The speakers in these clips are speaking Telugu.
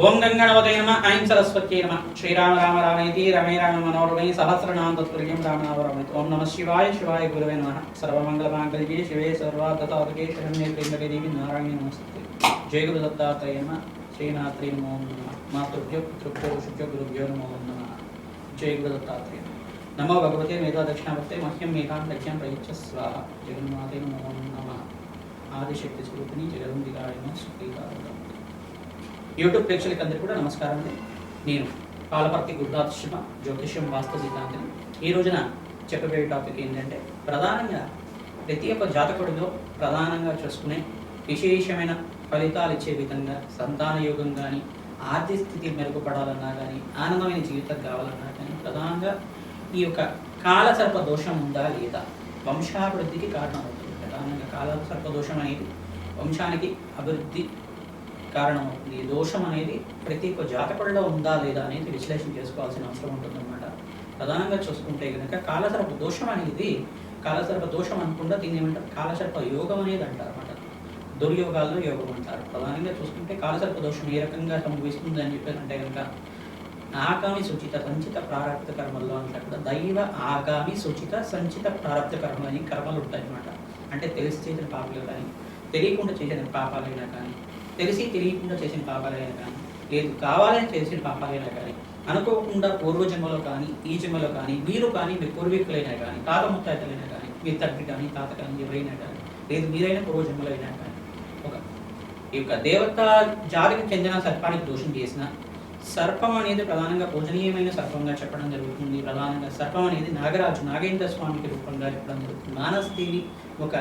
ఓం గంగణవతే నమ ఐం సరస్వత్యై నమ. శ్రీరామ రామ రామేతి రమే రామ మనోరమే సహస్రనామ తత్పుల్యం రామనామరమేతి. ఓం నమ శివాయ శివాయ గురువే నమ. సర్వమంగళమాంగళ్యే శివే సర్వార్థతాదుకే శరణ్యే త్ర్యంబకే దేవి నారాయణ నమస్తే జయ గురు దత్తాత్రేయ నమ. శ్రీనాథ్రీ నమో నమ. మాతృభ్యో పితృభ్యో ఋషిభ్యో గురుభ్యో నమో నమ. జయ గురు దత్తాత్రేయ నమో. భగవతే మేధా దక్షిణావర్తే మహ్యం మేధాం లక్ష్యం ప్రయుచ్చ స్వాహ. జగన్మాతే నమో నమ. ఆదిశక్తి స్వరూపిణి జగదంబికాయ సుఖీకారం యూట్యూబ్ ప్రేక్షకులకి అందరికీ కూడా నమస్కారం అండి. నేను పాలపర్తి శివ జ్యోతిష్యం వాస్తు సిద్ధాంతం ఈ రోజున చెప్పబోయే టాపిక్ ఏంటంటే ప్రధానంగా ప్రతి ఒక్క జాతకుడిలో ప్రధానంగా చూసుకునే విశేషమైన ఫలితాలు ఇచ్చే విధంగా సంతాన యోగం కానీ ఆర్థిక స్థితి మెరుగుపడాలన్నా కానీ ఆనందమైన జీవితం కావాలన్నా కానీ ప్రధానంగా ఈ యొక్క కాలసర్ప దోషం ఉందా లేదా? వంశాభివృద్ధికి కారణం అవుతుంది ప్రధానంగా కాలసర్ప దోషం అనేది వంశానికి అభివృద్ధి కారణమవుతుంది. ఈ దోషం అనేది ప్రతి ఒక్క జాతకుడిలో ఉందా లేదా అనేది విశ్లేషణ చేసుకోవాల్సిన అవసరం ఉంటుందన్నమాట. ప్రధానంగా చూసుకుంటే కనుక కాలసర్ప దోషం అనేది కాలసర్ప దోషం అనుకుండా దీన్ని ఏమంటారు? కాలసర్ప యోగం అనేది అంటారు అనమాట దుర్యోగాల్లో యోగం అంటారు. ప్రధానంగా చూసుకుంటే కాలసర్ప దోషం ఏ రకంగా సంభవిస్తుంది అని చెప్పారంటే కనుక ఆగామి సూచిత సంచిత ప్రారంభ కర్మల్లో అంతా కూడా దైవ ఆగామి సూచిత సంచిత ప్రారంభ కర్మ అని కర్మలు ఉంటాయి అన్నమాట అంటే తెలిసి చేసిన పాపాలు కానీ తెలియకుండా చేసిన పాపాలైనా కానీ తెలిసి తెలియకుండా చేసిన పాపాలైనా కానీ లేదు కావాలని చేసిన పాపాలైనా కానీ అనుకోకుండా పూర్వజన్మలో కానీ ఈ జన్మలో కానీ మీరు కానీ మీ పూర్వీకులైనా కానీ తాత ముత్తాతలైనా కానీ మీ తండ్రి కానీ తాత కానీ ఎవరైనా కానీ లేదు మీరైనా పూర్వజన్మలో అయినా కానీ ఒక ఈ యొక్క దేవత జాతికి చెందిన సర్పానికి దోషం చేసిన సర్పం అనేది ప్రధానంగా పూజనీయమైన సర్పంగా చెప్పడం జరుగుతుంది. ప్రధానంగా సర్పం అనేది నాగరాజు నాగేంద్ర స్వామికి రూపంగా చెప్పడం జరుగుతుంది. మానసదేవి ఒక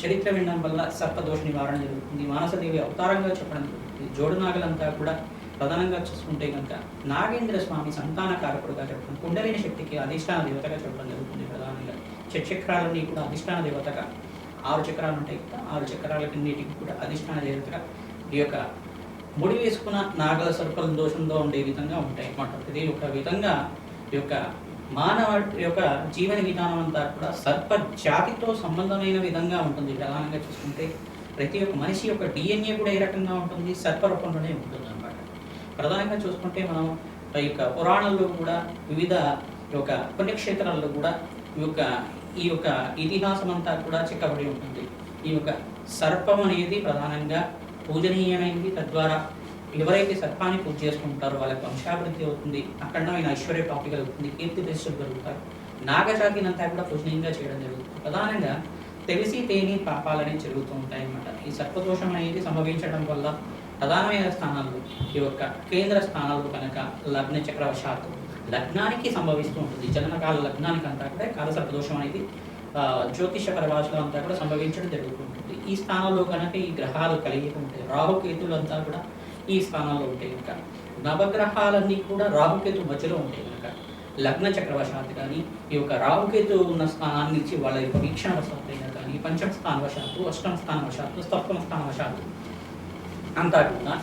చరిత్ర వినడం వల్ల సర్పదోష నివారణ జరుగుతుంది. మానసదేవి అవతారంగా చెప్పడం జరుగుతుంది. జోడు నాగలంతా కూడా ప్రధానంగా చూసుకుంటే కనుక నాగేంద్ర స్వామి సంతాన కారకుడుగా చెప్పడం కుండలిని శక్తికి అధిష్టాన దేవతగా చెప్పడం జరుగుతుంది ప్రధానంగా. చక్రాలన్నీ కూడా అధిష్టాన దేవతగా ఆరు చక్రాలు ఉంటాయి కదా ఆరు చక్రాలన్నిటికి కూడా అధిష్టాన దేవతగా ఈ యొక్క ముడి వేసుకున్న నాగల సర్పల దోషంతో ఉండే విధంగా ఉంటాయి అన్నమాట. ఇది ఒక విధంగా ఈ యొక్క మానవ యొక్క జీవన విధానం అంతా కూడా సర్ప జాతితో సంబంధమైన విధంగా ఉంటుంది. ప్రధానంగా చూసుకుంటే ప్రతి ఒక్క మనిషి యొక్క డిఎన్ఏ కూడా ఏ రకంగా ఉంటుంది? సర్ప రూపంలోనే ఉంటుంది అనమాట ప్రధానంగా చూసుకుంటే మనం ఈ యొక్క పురాణాల్లో కూడా వివిధ యొక్క పుణ్యక్షేత్రాల్లో కూడా ఈ యొక్క ఈ యొక్క ఇతిహాసం అంతా కూడా చిక్కబడి ఉంటుంది. ఈ యొక్క సర్పం అనేది ప్రధానంగా పూజనీయమైనది. తద్వారా ఎవరైతే సర్పాన్ని పూజ చేసుకుంటారో వాళ్ళకి వంశాభివృద్ధి అవుతుంది అఖండమైన ఐశ్వర్య ప్రాప్తి కలుగుతుంది కీర్తి ప్రతిష్టలు కలుగుతారు. నాగజాతినంతా కూడా పూజనీయంగా చేయడం జరుగుతుంది. ప్రధానంగా తెలిసి తేని పాపాలని జరుగుతూ ఉంటాయి అన్నమాట ఈ సర్పదోషం అనేది సంభవించడం వల్ల ప్రధానమైన స్థానాలు ఈ యొక్క కేంద్ర స్థానాలు కనుక లగ్న చక్రవశాత్తు లగ్నానికి సంభవిస్తూ ఉంటుంది. జననకాల లగ్నానికి అంతా కూడా కాల సర్పదోషం అనేది జ్యోతిష పరిభాషలో అంతా కూడా సంభవించడం జరుగుతుంటుంది ఈ స్థానంలో కనుక ఈ గ్రహాలు కలిగి ఉంటాయి రాహుకేతులు అంతా కూడా ఈ స్థానంలో ఉంటాయి కనుక. నవగ్రహాలన్నీ కూడా రాహుకేతు మధ్యలో ఉంటాయి కనుక. లగ్న చక్రవశాత్తు కానీ ఈ యొక్క రాహుకేతు ఉన్న స్థానాన్ని ఇచ్చి వాళ్ళ యొక్క వీక్షణ వశాత్తు అయినా కానీ పంచమ స్థానవశాత్తు అష్టమ స్థానవశాత్తు సప్తమ స్థాన వశాత్తు అంతా కూడా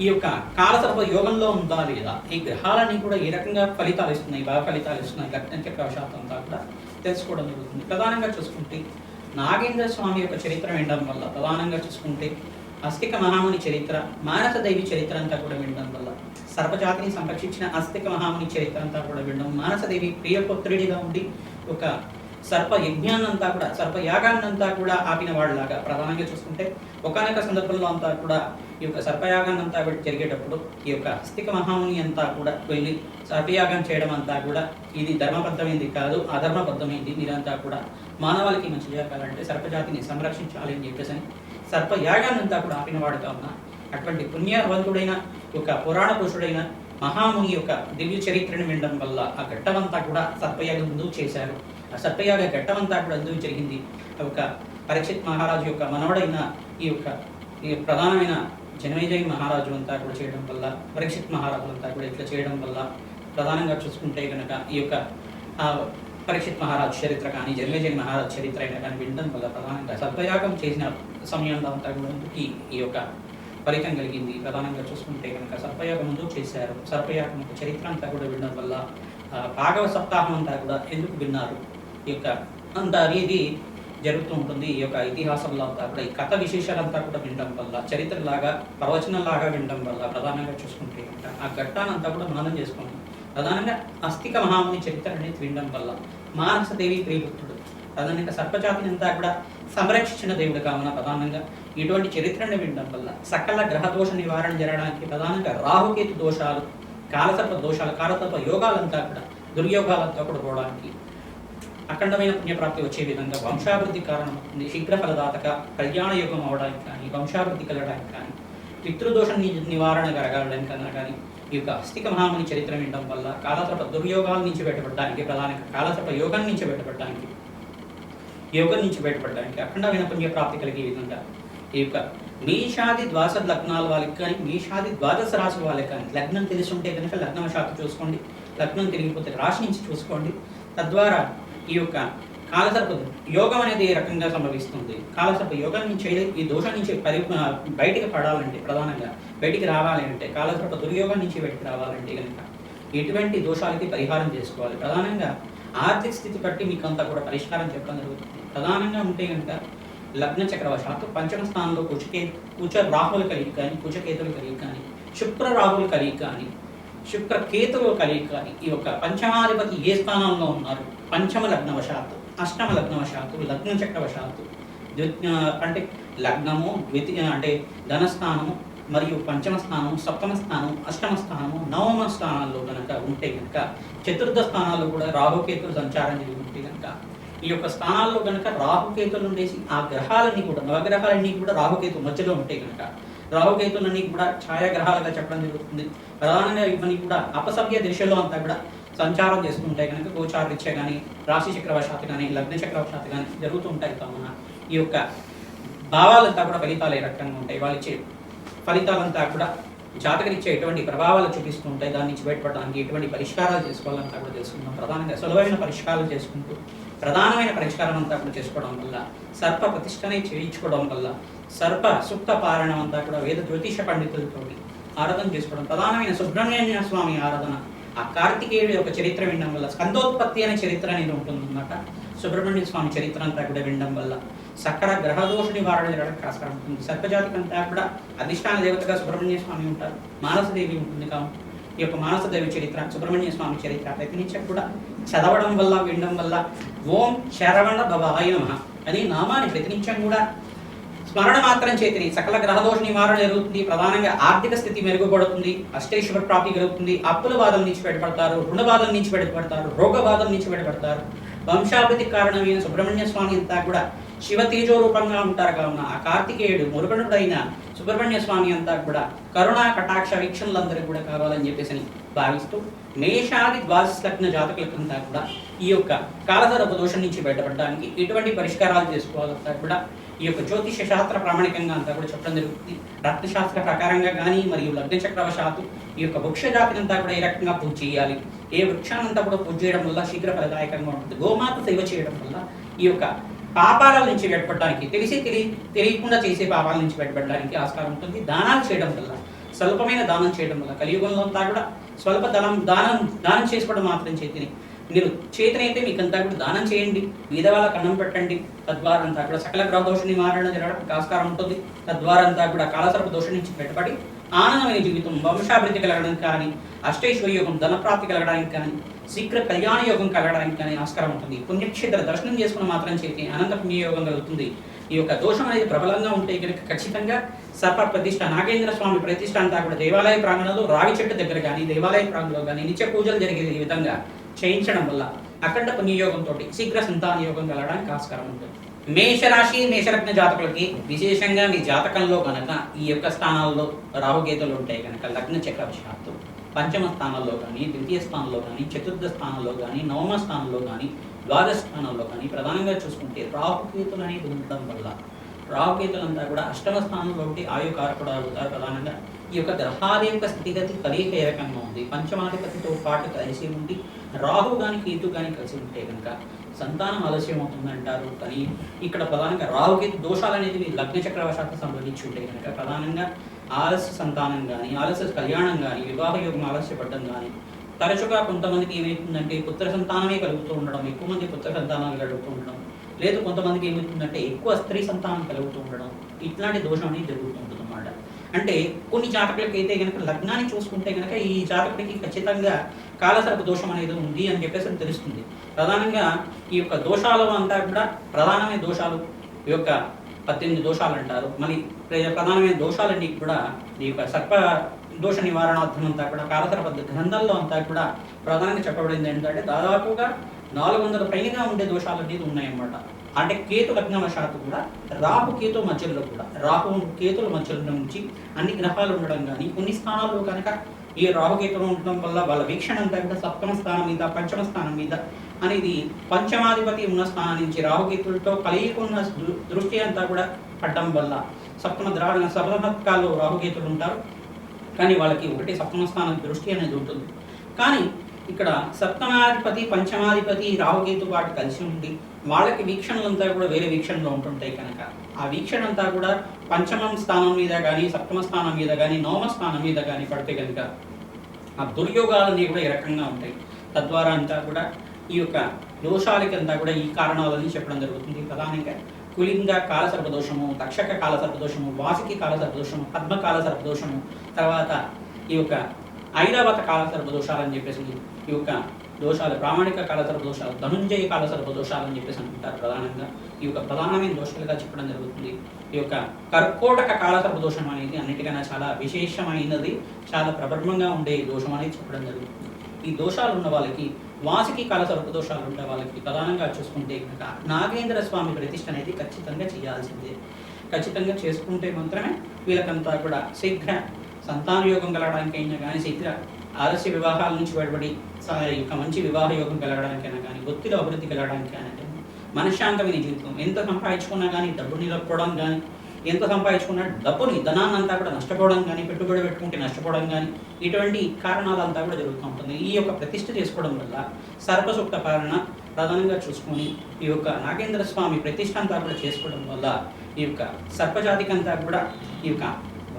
ఈ యొక్క కాలసర్ప యోగంలో ఉందా లేదా? ఈ గ్రహాలన్నీ కూడా ఏ రకంగా ఫలితాలు ఇస్తున్నాయి? బాగా ఫలితాలు ఇస్తున్నాయి. లగ్న చక్రవశాత్తు అంతా కూడా తెలుసుకోవడం జరుగుతుంది. ప్రధానంగా చూసుకుంటే నాగేంద్ర స్వామి యొక్క చరిత్ర వినడం వల్ల ప్రధానంగా చూసుకుంటే అస్తిక మహాముని చరిత్ర మానస దేవి చరిత్ర అంతా కూడా వినడం వల్ల సర్పజాతిని సంరక్షించిన అస్తిక మహాముని చరిత్ర అంతా కూడా వినడం మానసదేవి ప్రియపుత్రుడిగా ఉండి ఒక సర్ప యజ్ఞాన్నంతా కూడా సర్ప యాగాన్నంతా కూడా ఆపిన వాళ్ళలాగా ప్రధానంగా చూసుకుంటే ఒకనొక సందర్భంలో అంతా కూడా ఈ యొక్క సర్పయాగాన్నంతా కూడా జరిగేటప్పుడు ఈ యొక్క అస్తిక మహాముని అంతా కూడా వెళ్ళి సర్పయాగం చేయడం అంతా కూడా ఇది ధర్మబద్ధమైంది కాదు అధర్మబద్ధమైంది మీరంతా కూడా మానవాళికి మంచి జరగాలంటే సర్పజాతిని సంరక్షించాలి అని చెప్పేసి అని సర్పయాగాన్ని అంతా కూడా ఆపిన వాడు కావున అటువంటి పుణ్యవంతుడైన ఒక పురాణ పురుషుడైన మహాముని యొక్క దివ్య చరిత్రను వినడం వల్ల ఆ ఘట్టమంతా కూడా సర్పయాగం ముందు చేశారు. ఆ సర్పయాగ ఘట్టమంతా కూడా అందుకు జరిగింది. ఒక పరీక్షిత్ మహారాజు యొక్క మనవడైన ఈ యొక్క ఈ ప్రధానమైన జనమేజయ మహారాజు అంతా కూడా చేయడం వల్ల పరీక్షిత్ మహారాజు అంతా కూడా ఇట్లా చేయడం వల్ల ప్రధానంగా చూసుకుంటే కనుక ఈ యొక్క ఆ, పరీక్షిత్ మహారాజు చరిత్ర కానీ జనమేజయ మహారాజు చరిత్ర అయినా కానీ వినడం వల్ల ప్రధానంగా సత్వయాగం చేసిన సమయంలో అంతా కూడా ఈ యొక్క ఫలితం కలిగింది. ప్రధానంగా చూసుకుంటే కనుక సర్పయాగం ముందు చేశారు. సర్పయాగం యొక్క చరిత్ర అంతా కూడా వినడం వల్ల భాగవ సప్తాహం అంతా కూడా ఎందుకు విన్నారు? ఈ యొక్క అంత అనేది జరుగుతూ ఉంటుంది. ఈ యొక్క ఇతిహాసంలో అంతా కూడా ఈ కథ విశేషాలంతా కూడా వినడం వల్ల చరిత్రలాగా ప్రవచనంలాగా వినడం వల్ల ప్రధానంగా చూసుకుంటే కనుక ఆ ఘట్టానంతా కూడా మననం చేసుకుంటాం. ప్రధానంగా అస్థిక మహాముని చరిత్ర అనేది వినడం వల్ల మానసదేవి ప్రియభక్తుడు ప్రధానంగా సర్పజాతిని అంతా కూడా సంరక్షించిన దేవుడు కావున ప్రధానంగా ఇటువంటి చరిత్రను వినడం వల్ల సకల గ్రహ దోష నివారణ జరగడానికి ప్రధానంగా రాహుకేతు దోషాలు కాలసర్ప దోషాలు కాలసర్ప యోగాలంతా కూడా దుర్యోగాలంతా కూడా పోవడానికి అఖండమైన పుణ్యప్రాప్తి వచ్చే విధంగా వంశాభివృద్ధి కారణమవుతుంది. శీఘ్ర ఫలదాతక కళ్యాణ యోగం అవడానికి కానీ వంశాభివృద్ధి కలగడానికి కానీ పితృదోష నివారణ కలగడానికి కన్నా కానీ ఈ యొక్క అస్థిక మహాముని చరిత్ర వినడం వల్ల కాలసర్ప దుర్యోగాల నుంచి బయటపడడానికి ప్రధానంగా కాలసర్ప యోగం నుంచి బయటపడడానికి యోగం నుంచి బయటపడడానికి అఖండమైన పుణ్యప్రాప్తి కలిగే విధంగా ఈ యొక్క మీషాది ద్వాదశ లగ్నాల వాళ్ళకి కానీ మీషాది ద్వాదశ రాశి వాళ్ళకి కానీ లగ్నం తెలిసి ఉంటే కనుక లగ్నం శాఖ చూసుకోండి. లగ్నం తెలియకపోతే రాశి నుంచి చూసుకోండి. తద్వారా ఈ యొక్క కాలసర్ప యోగం అనేది ఏ రకంగా సంభవిస్తుంది? కాలసర్ప యోగం నుంచి ఈ దోషం నుంచి పరి బయటికి పడాలంటే ప్రధానంగా బయటికి రావాలి అంటే కాలసర్ప దుర్యోగం నుంచి బయటికి రావాలంటే కనుక ఎటువంటి దోషాలకి పరిహారం చేసుకోవాలి? ప్రధానంగా ఆర్థిక స్థితి బట్టి మీకు అంతా కూడా పరిష్కారం చెప్పడం జరుగుతుంది. ప్రధానంగా ఉంటే కనుక లగ్న చక్రవశాత్తు పంచమ స్థానంలో కుచకే కుచ రాహులు కలిగి కానీ కుచకేతులు కలిగి కానీ శుక్ర రాహులు కలిగి కానీ శుక్ర కేతువులు కలిగి కానీ ఈ యొక్క పంచమాధిపతి ఏ స్థానంలో ఉన్నారు? పంచమ లగ్నవశాత్తు. అష్టమ లగ్నవశాత్తు లగ్న చక్రవశాత్తు అంటే లగ్నము ద్వితీ అంటే ధనస్థానము మరియు పంచమ స్థానం సప్తమ స్థానం అష్టమ స్థానము నవమ స్థానాల్లో కనుక ఉంటే కనుక చతుర్థ స్థానాల్లో కూడా రాహుకేతులు సంచారం జరిగి ఉంటే కనుక ఈ యొక్క స్థానాల్లో కనుక రాహుకేతులు ఉండేసి ఆ గ్రహాలన్నీ కూడా నవగ్రహాలన్నీ కూడా రాహుకేతు మధ్యలో ఉంటే కనుక రాహుకేతులన్నీ కూడా ఛాయాగ్రహాలుగా చెప్పడం జరుగుతుంది. ప్రధానంగా ఇవన్నీ కూడా అపసవ్య దిశలో అంతా కూడా సంచారం చేస్తుంటాయి కనుక గోచారరీత్యా కానీ రాశి చక్రవశాత్తు కానీ లగ్న చక్రవశాత్తు కానీ జరుగుతూ ఉంటాయి కావున ఈ యొక్క భావాలంతా కూడా ఫలితాలు ఏ రకంగా ఉంటాయి? వాళ్ళు ఇచ్చే ఫలితాలంతా కూడా జాతకరిచ్చే ఎటువంటి ప్రభావాలు చూపిస్తూ ఉంటాయి? దాని నుంచి బయటపడడానికి ఎటువంటి పరిష్కారాలు చేసుకోవాలంతా కూడా తెలుసుకుందాం. ప్రధానంగా సులభమైన పరిష్కారాలు చేసుకుంటూ ప్రధానమైన పరిష్కారం అంతా కూడా చేసుకోవడం వల్ల సర్ప ప్రతిష్టనే చేయించుకోవడం వల్ల సర్ప సుప్త పారాయణం అంతా కూడా వేద జ్యోతిష పండితులతో ఆరాధన చేసుకోవడం ప్రధానమైన సుబ్రహ్మణ్య స్వామి ఆరాధన ఆ కార్తికేయుడు యొక్క చరిత్ర వినడం వల్ల స్కందోత్పత్తి అనే చరిత్ర అనేది ఉంటుందన్నమాట. సుబ్రహ్మణ్య స్వామి చరిత్ర అంతా కూడా వినడం వల్ల సకల గ్రహదోష నివారణ జరగడానికి ఆస్కారం ఉంటుంది. సర్పజాతి అంతా కూడా అధిష్టాన దేవతగా సుబ్రహ్మణ్య స్వామి ఉంటారు. మానసదేవి ఉంటుంది కాబట్టి ఈ యొక్క మానసదేవి చరిత్ర సుబ్రహ్మణ్య స్వామి చరిత్ర ప్రతినిత్యం కూడా చదవడం వల్ల వినడం వల్ల ఓం శరవణ భవాయ నమ అనే నామాన్ని ప్రతినిత్యం కూడా స్మరణ మాత్రం చేతిని. సకల గ్రహదోష నివారణ జరుగుతుంది. ప్రధానంగా ఆర్థిక స్థితి మెరుగుపడుతుంది. అష్టేశ్వర ప్రాప్తి కలుగుతుంది. అప్పుల బాధల నుంచి బయటపడతారు. రుణ బాధల నుంచి బయటపడతారు. రోగ బాధల నుంచి బయటపడతారు. వంశాభివృద్ధి కారణమైన సుబ్రహ్మణ్య స్వామి అంతా కూడా శివ తేజో రూపంగా ఉంటారు. కావున ఆ కార్తికేయుడు మురుగనుడైన సుబ్రహ్మణ్య స్వామి అంతా కూడా కరుణా కటాక్ష వీక్షణలందరూ కూడా కావాలని చెప్పేసి భావిస్తూ మేషాది ద్వాదశ లగ్న జాతకులకంతా కూడా ఈ యొక్క కాలధర దోషం నుంచి బయటపడడానికి ఎటువంటి పరిష్కారాలు చేసుకోవాలంతా కూడా ఈ యొక్క జ్యోతిష శాస్త్ర ప్రామాణికంగా అంతా కూడా చెప్పడం జరుగుతుంది. రత్నశాస్త్ర ప్రకారంగా కానీ మరియు లగ్నచక్రవశాత్తు ఈ యొక్క వృక్ష జాతిని అంతా కూడా ఏ రకంగా పూజ చేయాలి? ఏ వృక్షానంతా కూడా పూజ చేయడం వల్ల శీఘ్ర ఫలదాయకంగా ఉంటుంది. గోమాత సేవ చేయడం వల్ల ఈ యొక్క పాపాల నుంచి బయటపడడానికి తెలిసి తెలియ తెలియకుండా చేసే పాపాల నుంచి బయటపడడానికి ఆస్కారం ఉంటుంది. దానాలు చేయడం వల్ల స్వల్పమైన దానం చేయడం వల్ల కలియుగంలో అంతా కూడా స్వల్ప దానం దానం దానం చేసుకోవడం మాత్రం చేతిని మీరు చేతనైతే మీకు అంతా కూడా దానం చేయండి. మీద వాళ్ళకి అన్నం పెట్టండి. తద్వారా అంతా కూడా సకల గ్రహ దోష నివారణ జరగడానికి ఆస్కారం ఉంటుంది. తద్వారా అంతా కూడా కాలసర్ప దోషం నుంచి బయటపడి ఆనందమైన జీవితం వంశాభివృద్ధి కలగడానికి కానీ అష్టైశ్వర్య యోగం ధనప్రాప్తి కలగడానికి కానీ శీఘ్ర కళ్యాణ యోగం కలగడానికి కానీ ఆస్కారం ఉంటుంది. పుణ్యక్షేత్ర దర్శనం చేసుకున్న మాత్రం చేతి అనంత పుణ్యయోగం కలుగుతుంది. ఈ యొక్క దోషం అనేది ప్రబలంగా ఉంటే కనుక ఖచ్చితంగా సర్ప ప్రతిష్ట నాగేంద్ర స్వామి ప్రతిష్ట అంతా కూడా దేవాలయ ప్రాంగణంలో రావి చెట్టు దగ్గర కానీ దేవాలయ ప్రాంగణంలో కానీ నిత్య పూజలు జరిగే ఈ విధంగా. చేయించడం వల్ల అఖండ పుణ్యయోగంతో శీఘ్ర సంతాన యోగం కలగడానికి ఆస్కారం ఉంటుంది. మేషరాశి మేషరత్న జాతకులకి విశేషంగా మీ జాతకంలో కనుక ఈ యొక్క స్థానాల్లో రాహుకేతులు ఉంటాయి కనుక లగ్న చక్రవశాత్తు పంచమ స్థానంలో కానీ ద్వితీయ స్థానంలో కానీ చతుర్థ స్థానంలో కానీ నవమ స్థానంలో కానీ ద్వాదశ స్థానంలో కానీ ప్రధానంగా చూసుకుంటే రాహుకేతులు అనేది ఉండడం వల్ల రాహుకేతులంతా కూడా అష్టమ స్థానంలో ఉంటే ఆయుకారకుడు అవుతారు ప్రధానంగా ఈ యొక్క గ్రహాల యొక్క స్థితిగతి కలియిక ఏ రకంగా ఉంది. పంచమాధిపతితో పాటు కలిసి ఉండి రాహు కానీ కేతు కానీ కలిసి ఉంటే కనుక సంతానం ఆలస్యం అవుతుంది అంటారు కానీ ఇక్కడ ప్రధానంగా రాహుకేతు దోషాలు అనేది మీ లగ్న చక్రవశాత్తు సంబంధించి ఉంటే కనుక ప్రధానంగా ఆలస్య సంతానం కానీ ఆలస్య కళ్యాణం కానీ వివాహ యోగం ఆలస్యపడడం కానీ తరచుగా కొంతమందికి ఏమవుతుందంటే పుత్ర సంతానమే కలుగుతూ ఉండడం ఎక్కువ మంది పుత్ర సంతానాలు కలుగుతూ ఉండడం లేదు కొంతమందికి ఏమవుతుందంటే ఎక్కువ స్త్రీ సంతానం కలుగుతూ ఉండడం ఇట్లాంటి దోషం అనేది జరుగుతూ ఉంటుంది అన్నమాట. అంటే కొన్ని జాతకులకి అయితే కనుక లగ్నాన్ని చూసుకుంటే కనుక ఈ జాతకుడికి ఖచ్చితంగా కాలసర్ప దోషం అనేది ఉంది అని చెప్పేసి తెలుస్తుంది. ప్రధానంగా ఈ యొక్క దోషాలు అంతా కూడా ప్రధానమైన దోషాలు ఈ యొక్క పద్దెనిమిది దోషాలు అంటారు. మళ్ళీ ప్రధానమైన దోషాలన్నీ కూడా ఈ యొక్క సర్ప దోష నివారణార్థం అంతా కూడా కాలసర్ప గ్రంథాల్లో అంతా కూడా ప్రధానంగా చెప్పబడింది ఏంటంటే దాదాపుగా నాలుగు వందల పైగా ఉండే దోషాలు అనేది ఉన్నాయన్నమాట. అంటే కేతు లగ్నవశాత్తు కూడా రాహు కేతు మధ్యలో కూడా రాహు కేతుల మధ్యలో నుంచి అన్ని గ్రహాలు ఉండడం కానీ కొన్ని స్థానాల్లో కనుక ఈ రాహుకేతులు ఉండడం వల్ల వాళ్ళ వీక్షణ అంతా కూడా సప్తమ స్థానం మీద పంచమ స్థానం మీద అనేది పంచమాధిపతి ఉన్న స్థానం నుంచి రాహుకేతులతో కలియకున్న దృ- దృష్టి అంతా కూడా పడ్డం వల్ల సప్తమ ద్రావిడ సప్తమత్కాల్లో రాహుకేతులు ఉంటారు. కానీ వాళ్ళకి ఒకటి సప్తమ స్థానం దృష్టి అనేది ఉంటుంది. కానీ ఇక్కడ సప్తమాధిపతి పంచమాధిపతి రాహుకేతు పాటు కలిసి ఉండి వాళ్ళకి వీక్షణలంతా కూడా వేరే వీక్షణలో ఉంటుంటాయి కనుక. ఆ వీక్షణ అంతా కూడా పంచమం స్థానం మీద కానీ సప్తమ స్థానం మీద కానీ నవమ స్థానం మీద కానీ పడితే కనుక ఆ దుర్యోగాలన్నీ కూడా ఈ రకంగా ఉంటాయి. తద్వారా అంతా కూడా ఈ యొక్క దోషాలకి అంతా కూడా ఈ కారణాలని చెప్పడం జరుగుతుంది. ప్రధానంగా కులింగ కాల సర్పదోషము తక్షక కాల సర్పదోషము వాసికి కాల సర్పదోషము పద్మ కాల సర్పదోషము తర్వాత ఈ యొక్క ఐరావత కాల సర్పదోషాలు చెప్పేసి ఈ యొక్క దోషాలు ప్రామాణిక కాలసర్ప దోషాలు ధనుంజయ కాల సర్పదోషాలు అని చెప్పేసి అనుకుంటారు ప్రధానంగా. ఈ యొక్క ప్రధానమైన దోషాలుగా చెప్పడం జరుగుతుంది. ఈ యొక్క కర్కోటక కాలసర్ప దోషం అనేది అన్నిటికన్నా చాలా విశేషమైనది చాలా ప్రబలంగా ఉండే దోషం అనేది చెప్పడం జరుగుతుంది. ఈ దోషాలు ఉన్న వాళ్ళకి వాసుకి కాలసర్ప దోషాలు ఉండే వాళ్ళకి ప్రధానంగా చూసుకుంటే కనుక నాగేంద్ర స్వామి ప్రతిష్ట అనేది ఖచ్చితంగా చేయాల్సిందే. ఖచ్చితంగా చేసుకుంటే మాత్రమే వీళ్ళకంతా కూడా శీఘ్ర సంతాన యోగం అయినా కానీ శీఘ్ర ఆలస్య వివాహాల నుంచి బయటపడి ఇంకా యొక్క మంచి వివాహ యోగం కలగడానికైనా కానీ ఒత్తిడి అభివృద్ధి కలగడానికైనా కానీ మనశ్శాంతమైన జీవితం. ఎంత సంపాదించుకున్నా కానీ డబ్బు నిలకపోవడం కానీ ఎంత సంపాదించుకున్నా డబ్బుని ధనాన్ని అంతా కూడా నష్టపోవడం కానీ పెట్టుబడి పెట్టుకుంటే నష్టపోవడం కానీ ఇటువంటి కారణాలంతా కూడా జరుగుతూ ఉంటుంది. ఈ యొక్క ప్రతిష్ట చేసుకోవడం వల్ల సర్వసూక్త పాలన ప్రధానంగా చూసుకొని ఈ యొక్క నాగేంద్ర స్వామి ప్రతిష్ట అంతా కూడా చేసుకోవడం వల్ల ఈ యొక్క సర్పజాతికి అంతా కూడా ఈ యొక్క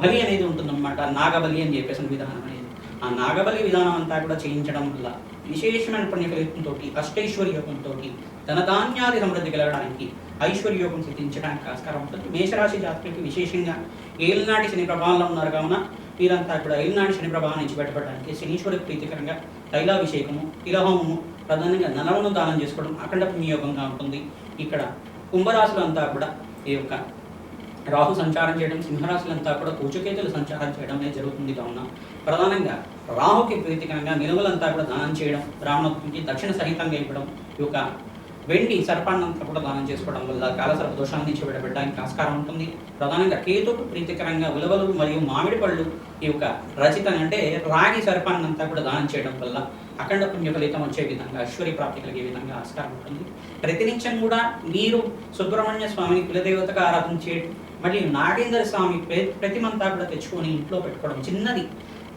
బలి అనేది ఉంటుందన్నమాట. నాగబలి అని చెప్పేసిన విధానం అనేది. ఆ నాగబలి విధానం అంతా కూడా చేయించడం వల్ల విశేషమైన పుణ్యఫలితంతో అష్టైశ్వర్య యోగంతో ధనధాన్యాది సమృద్ధి కలగడానికి ఐశ్వర్య యోగం సిద్ధించడానికి ఆస్కారం ఉంటుంది. మేషరాశి జాతకులకి విశేషంగా ఏలినాటి శని ప్రభావంలో ఉన్నారు కావున వీరంతా కూడా ఏలినాటి శని ప్రభావం నుంచి బయటపడడానికి శనీశ్వరి ప్రీతికరంగా తైలాభిషేకము తిలహోమము ప్రధానంగా నలవను దానం చేసుకోవడం అఖండ పుణ్యయోగంగా ఉంటుంది. ఇక్కడ కుంభరాశులు అంతా కూడా ఈ యొక్క రాహు సంచారం చేయడం సింహరాశులంతా కూడా కూచుకేతులు సంచారం చేయడం అనేది జరుగుతుంది కావున. ప్రధానంగా రాహుకి ప్రీతికరంగా నిలువలంతా కూడా దానం చేయడం బ్రాహ్మణుడికి దక్షిణ సహితంగా ఇవ్వడం ఈ యొక్క వెండి సర్పాన్నంతా కూడా దానం చేసుకోవడం వల్ల కాలసర్ప దోషాల నుంచి విడబెట్టడానికి ఆస్కారం ఉంటుంది. ప్రధానంగా కేతుకు ప్రీతికరంగా ఉలవలు మరియు మామిడి పళ్ళు ఈ యొక్క రచిత అంటే రాగి సర్పాన్నంతా కూడా దానం చేయడం వల్ల అఖండ పుణ్య ఫలితం వచ్చే విధంగా ఐశ్వర్య ప్రాప్తి కలిగే విధంగా ఆస్కారం ఉంటుంది. ప్రతినిత్యం కూడా మీరు సుబ్రహ్మణ్య స్వామిని కులదేవతగా ఆరాధన చేయడం మరియు నాగేంద్ర స్వామి ప్రతిమంతా కూడా తెచ్చుకొని ఇంట్లో పెట్టుకోవడం చిన్నది.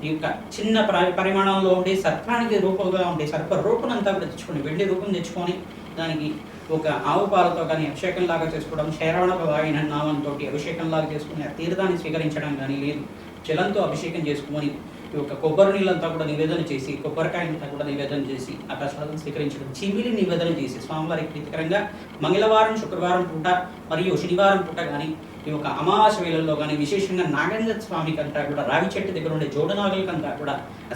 ఈ యొక్క చిన్న పరిమాణంలో ఉండే సర్పానికి రూపంగా ఉండే సర్ప రూపనంతా కూడా తెచ్చుకొని వెండి రూపం తెచ్చుకొని దానికి ఒక ఆవు పాలతో కానీ అభిషేకం లాగా చేసుకోవడం శరవణ వాయిన నామంతో అభిషేకం లాగా చేసుకుని ఆ తీర్థాన్ని స్వీకరించడం కానీ లేదు. జలంతో అభిషేకం చేసుకొని ఈ యొక్క కొబ్బరి నీళ్ళంతా కూడా నివేదన చేసి కొబ్బరికాయంతా కూడా నివేదన చేసి ఆ ప్రసాదం స్వీకరించడం చిమిలి నివేదన చేసి స్వామివారికి ప్రీతికరంగా మంగళవారం శుక్రవారం పూట మరియు శనివారం పూట కానీ ఈ యొక్క అమావాస్య వేళల్లో కానీ విశేషంగా నాగేంద్ర స్వామికి అంతా కూడా రావి చెట్టు దగ్గర ఉండే జోడనాగులకంతా కూడా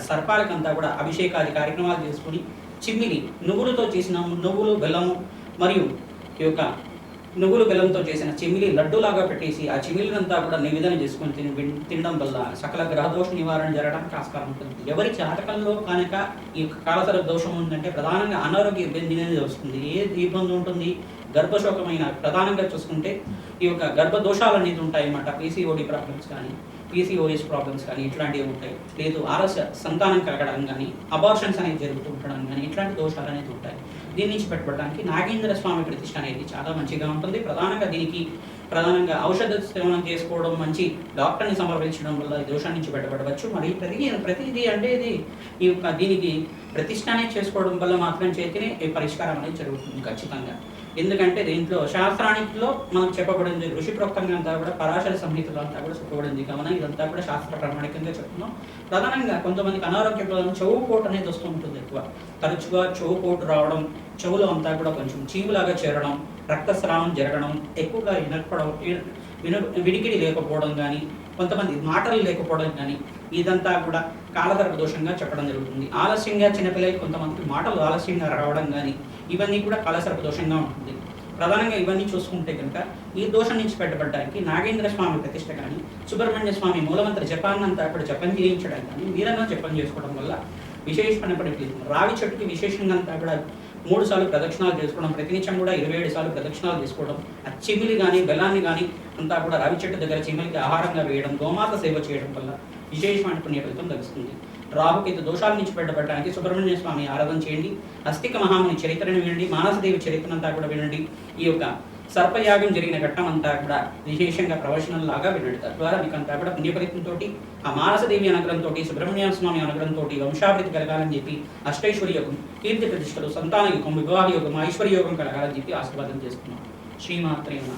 సర్పాలకంతా కూడా అభిషేకాది కార్యక్రమాలు చేసుకుని చిమ్మిలి నువ్వులతో చేసిన నువ్వులు బెల్లము మరియు ఈ యొక్క నువ్వులు బెల్లంతో చేసిన చిమిలి లడ్డూలాగా పెట్టేసి ఆ చిమిలినంతా కూడా నివేదన చేసుకొని తిని తినడం వల్ల సకల గ్రహదోష నివారణ జరగడానికి ఆస్కారం ఉంటుంది. ఎవరి జాతకంలో కనుక ఈ యొక్క కాలసర దోషం ఉందంటే ప్రధానంగా అనారోగ్య ఇబ్బంది అనేది వస్తుంది. ఏ ఇబ్బంది ఉంటుంది? గర్భశోకమైన ప్రధానంగా చూసుకుంటే ఈ యొక్క గర్భ దోషాలు అనేది ఉంటాయి అన్నమాట. పీసీఓడి ప్రాబ్లమ్స్ కానీ పీసీఓఎస్ ప్రాబ్లమ్స్ కానీ ఇట్లాంటివి ఉంటాయి. లేదు ఆలస్య సంతానం కలగడం కానీ అబార్షన్స్ అనేది జరుగుతూ ఉండడం కానీ ఇట్లాంటి దోషాలు అనేది ఉంటాయి. దీని నుంచి పెట్టబడడానికి నాగేంద్ర స్వామి ప్రతిష్ట అనేది చాలా మంచిగా ఉంటుంది. ప్రధానంగా దీనికి ప్రధానంగా ఔషధ సేవనం చేసుకోవడం మంచి డాక్టర్ని సంప్రదించడం వల్ల ఈ దోషం నుంచి బయటపడవచ్చు. మరి ప్రతి ప్రతిదీ అంటే ఇది ఈ యొక్క దీనికి ప్రతిష్ట అనేది చేసుకోవడం వల్ల మాత్రం చేతినే ఈ పరిష్కారం అనేది జరుగుతుంది ఖచ్చితంగా. ఎందుకంటే దీంట్లో శాస్త్రానికిలో మనం చెప్పబడింది ఋషి ప్రోక్తంగా అంతా కూడా పరాశర సంహితలో అంతా కూడా చెప్పబడింది. కావున ఇదంతా కూడా శాస్త్ర ప్రామాణికంగా చెప్తున్నాం. ప్రధానంగా కొంతమందికి అనారోగ్య ప్రధానం చెవు పోటు అనేది వస్తూ ఉంటుంది ఎక్కువ. తరచుగా చెవు పోటు రావడం చెవులో అంతా కూడా కొంచెం చీవులాగా చేరడం రక్తస్రావం జరగడం ఎక్కువగా వినకపోవడం విన వినికిడి లేకపోవడం కానీ కొంతమంది మాటలు లేకపోవడం కానీ ఇదంతా కూడా కాలగర్భ దోషంగా చెప్పడం జరుగుతుంది. ఆలస్యంగా చిన్నపిల్లలకి కొంతమందికి మాటలు ఆలస్యంగా రావడం కానీ ఇవన్నీ కూడా కాలసర్ప దోషంగా ఉంటుంది. ప్రధానంగా ఇవన్నీ చూసుకుంటే కనుక ఈ దోషం నుంచి పెట్టబడడానికి నాగేంద్ర స్వామి ప్రతిష్ట కానీ సుబ్రహ్మణ్య స్వామి మూలమంత్ర జపాన్నంతా అక్కడ జపం చేయించడం కానీ వీరంగా జపం చేసుకోవడం వల్ల విశేషమైన ఫలితం రావి చెట్టుకి విశేషంగా అంతా కూడా మూడు సార్లు ప్రదక్షిణాలు చేసుకోవడం ప్రతినిత్యం కూడా ఇరవై ఏడు సార్లు ప్రదక్షిణాలు చేసుకోవడం ఆ చిమిలి కానీ బెల్లాన్ని కానీ అంతా కూడా రావి చెట్టు దగ్గర చిమిలికి ఆహారంగా వేయడం గోమాత సేవ చేయడం వల్ల విశేషమైన పుణ్య ఫలితం లభిస్తుంది. రాహుకేతు దోషాల నుంచి బయటపడడానికి సుబ్రహ్మణ్య స్వామి ఆరాధన చేయండి. అస్తిక మహాముని చరిత్రను వినండి. మానసదేవి చరిత్రనంతా కూడా వినండి. ఈ యొక్క సర్పయాగం జరిగిన ఘట్టం అంతా కూడా విశేషంగా ప్రవచనంలాగా వినండి తద్వారా మీకు అంతా కూడా పుణ్యఫలితంతో ఆ మానసదేవి అనుగ్రహంతో సుబ్రహ్మణ్య స్వామి అనుగ్రహంతో వంశాభివృద్ధి కలగాలని చెప్పి అష్టైశ్వర్య యోగం కీర్తి ప్రతిష్టలు సంతాన యోగం వివాహ యోగం ఐశ్వర్య యోగం కలగాలని చెప్పి ఆశీర్వాదం చేసుకున్నాం శ్రీమాత్రేమ